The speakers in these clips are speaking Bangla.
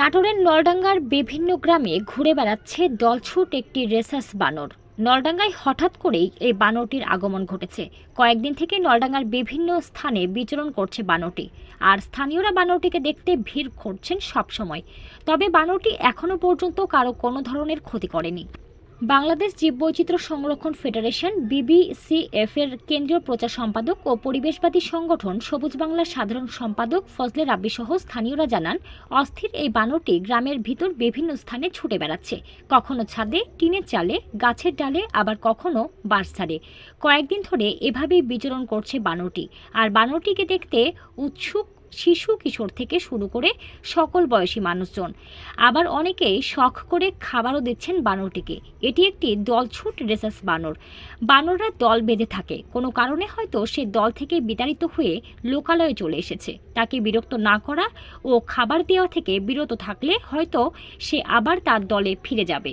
নাটোরের নলডাঙ্গার বিভিন্ন গ্রামে ঘুরে বেড়াচ্ছে দলছুট একটি রেসাস বানর। নলডাঙ্গায় হঠাৎ করেই এই বানরটির আগমন ঘটেছে। কয়েকদিন থেকে নলডাঙ্গার বিভিন্ন স্থানে বিচরণ করছে বানরটি। আর স্থানীয়রা বানরটিকে দেখতে ভিড় করছেন সবসময়। তবে বানরটি এখনও পর্যন্ত কারও কোনো ধরনের ক্ষতি করেনি। বাংলাদেশ জীববৈচিত্র্য সংরক্ষণ ফেডারেশন বিবিসিএফ এর কেন্দ্রীয় প্রচার সম্পাদক ও পরিবেশবাদী সংগঠন সবুজ বাংলার সাধারণ সম্পাদক ফজলে রাব্বি সহ স্থানীয়রা জানান, অস্থির এই বানরটি গ্রামের ভিতর বিভিন্ন স্থানে ছুটে বেড়াচ্ছে। কখনো ছাদে, টিনের চালে, গাছের ডালে, আবার কখনো বাঁশঝাড়ে। কয়েকদিন ধরে এভাবেই বিচরণ করছে বানরটি। আর বানরটিকে দেখতে উৎসুক শিশু কিশোর থেকে শুরু করে সকল বয়সী মানুষজন আবার অনেকেই শখ করে খাবারও দিচ্ছেন বানরটিকে এটি একটি দলছুট রেসাস বানর বানররা দল বেঁধে থাকে কোনো কারণে হয়তো সে দল থেকে বিতাড়িত হয়ে লোকালয়ে চলে এসেছে তাকে বিরক্ত না করা ও খাবার দেওয়া থেকে বিরত থাকলে হয়তো সে আবার তার দলে ফিরে যাবে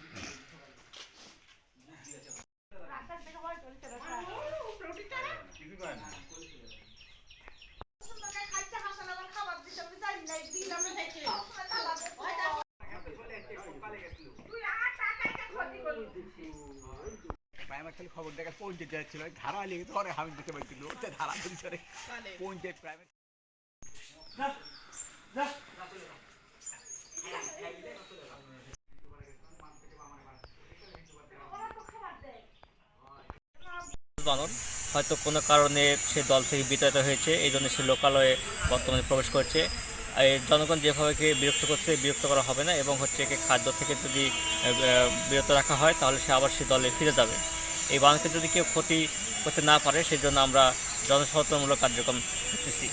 প্রাইমার খালি খবর দেখা পৌঁছে যাচ্ছিল ধারা লেগে তো আমি দেখতে পাইছিল ওতে ধারা পরিসরে পৌঁছে প্রাইমার বানর হয়তো কোনো কারণে সে দল থেকে বিতাড়িত হয়েছে এই জন্য সে লোকালয়ে বর্তমানে প্রবেশ করছে। জনগণ যেভাবে কে বিরক্ত করছে, বিরক্ত করা হবে না এবং হচ্ছে একে খাদ্য থেকে যদি বিরত রাখা হয়, তাহলে সে আবার সে দলে ফিরে যাবে। এই বাংলাদেশে যদি কেউ ক্ষতি করতে না পারে, সেজন্য আমরা জনসচেতনমূলক কার্যক্রম করতেছি।